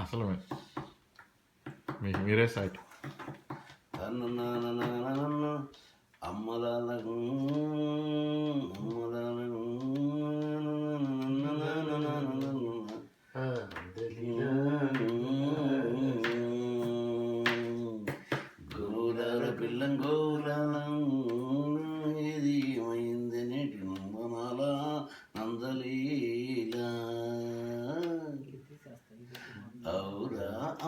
అసలు మీ- మీకు మీరే సైట్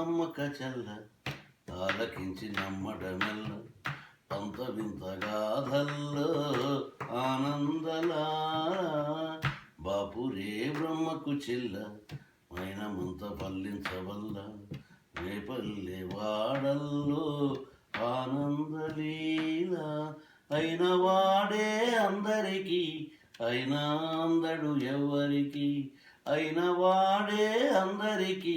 నమ్మక చెల్ల చల్ల ఆలకించి నమ్మడమెల్ల పంత వింత గాథల్లో ఆనందలా. బాపురే బ్రహ్మకు చెల్ల మైనమంత పల్లించవల్ల రేపల్లె వాడల్లో ఆనందలీల అయిన వాడే అందరికీ అయినా అందడు ఎవరికి అయిన వాడే అందరికీ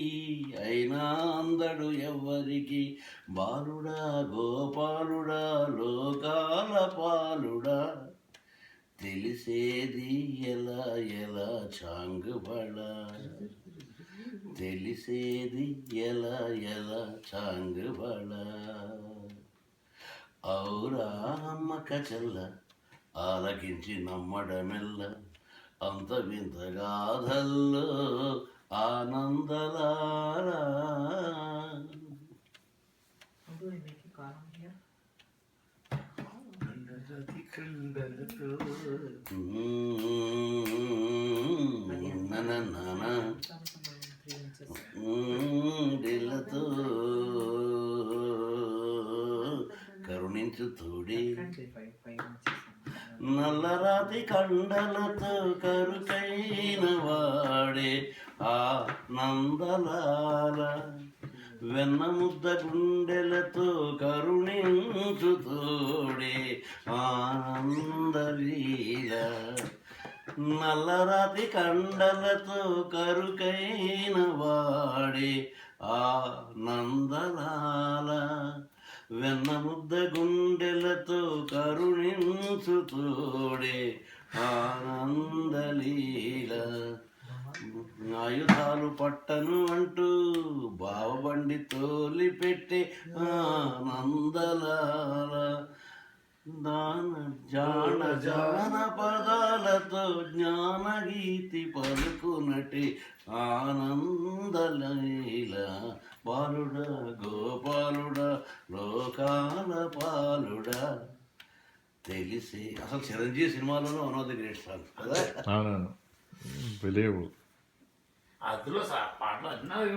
అయినా అందడు ఎవ్వరికి. బాలుడా గోపాలుడా లోకాల పాలుడా. తెలిసేది ఎలా ఎలా చాంగుబడా తెలిసేది ఎలా ఎలా చాంగుబడా ఔరా అమ్మక చెల్ల ఆలకించి నమ్మడమెల్ల. అంతవింతగాథల్లో ఆనందలారా కరుణించు తోడే నల్లరాతి కండలతో కరుకైన వాడే ఆ నందలాల. వెన్న ముద్ద గుండెలతో కరుణించు తోడే ఆనందలీల నల్లరాతి కండలతో కరుకైన వాడే ఆ నందలాల. వెన్న ముద్ద గుండెలతో కరుణించు తోడే ఆనందలీల. ఆయుధాలు పట్టను అంటూ బావబండి తోలి పెట్టే ఆనందలాల. జాన జాన పదాలతో జ్ఞానగీతి పలుకునటి ఆనందలీల బాలుడా గోపాలుడా లోకాల పాలుడా. తెలిసి అసలు చిరంజీవి సినిమాలోనే one of the great song కదా? అవునవును. బిలీవ్ అందులో సా- పాటలు అన్నీ